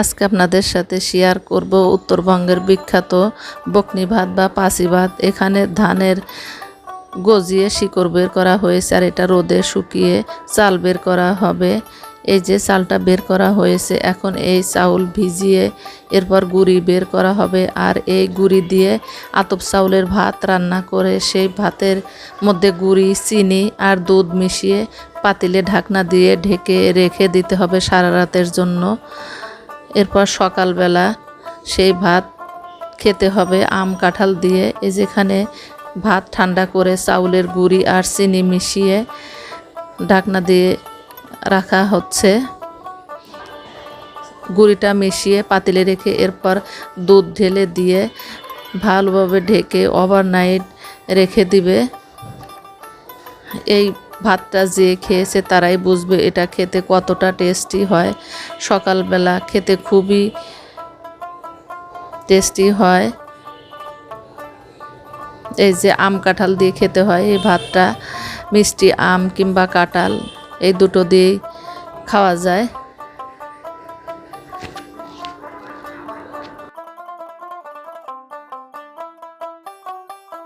আজকে আপনাদের সাথে শেয়ার করব উত্তরবঙ্গের বিখ্যাত বকনি ভাত বা পাসি ভাত। এখানে ধানের গজিয়ে শিকড় বের করা হয়েছে আর এটা রোদে শুকিয়ে চাল বের করা হবে। এই যে চালটা বের করা হয়েছে, এখন এই চাউল ভিজিয়ে এরপর গুড়ি বের করা হবে আর এই গুড়ি দিয়ে আতপ চাউলের ভাত রান্না করে সেই ভাতের মধ্যে গুড়ি, চিনি আর দুধ মিশিয়ে পাতিলে ঢাকনা দিয়ে ঢেকে রেখে দিতে হবে সারা রাতের জন্য। এরপর সকালবেলা সেই ভাত খেতে হবে, আম কাঁঠাল দিয়ে। এই যেখানে ভাত ঠান্ডা করে চাউলের গুঁড়ি আর চিনি মিশিয়ে ঢাকনা দিয়ে রাখা হচ্ছে। গুঁড়িটা মিশিয়ে পাতিলে রেখে এরপর দুধ ঢেলে দিয়ে ভালোভাবে ঢেকে ওভারনাইট রেখে দিবে। এই ভাতটা যে খেয়েছে তারাই বুঝবে এটা খেতে কতটা টেস্টি হয়। সকালবেলা খেতে খুবই টেস্টি হয়। এই যে আম কাঁঠাল দিয়ে খেতে হয়, এই ভাতটা মিষ্টি আম কিংবা কাঁঠাল, এই দুটো দিয়েই খাওয়া যায়।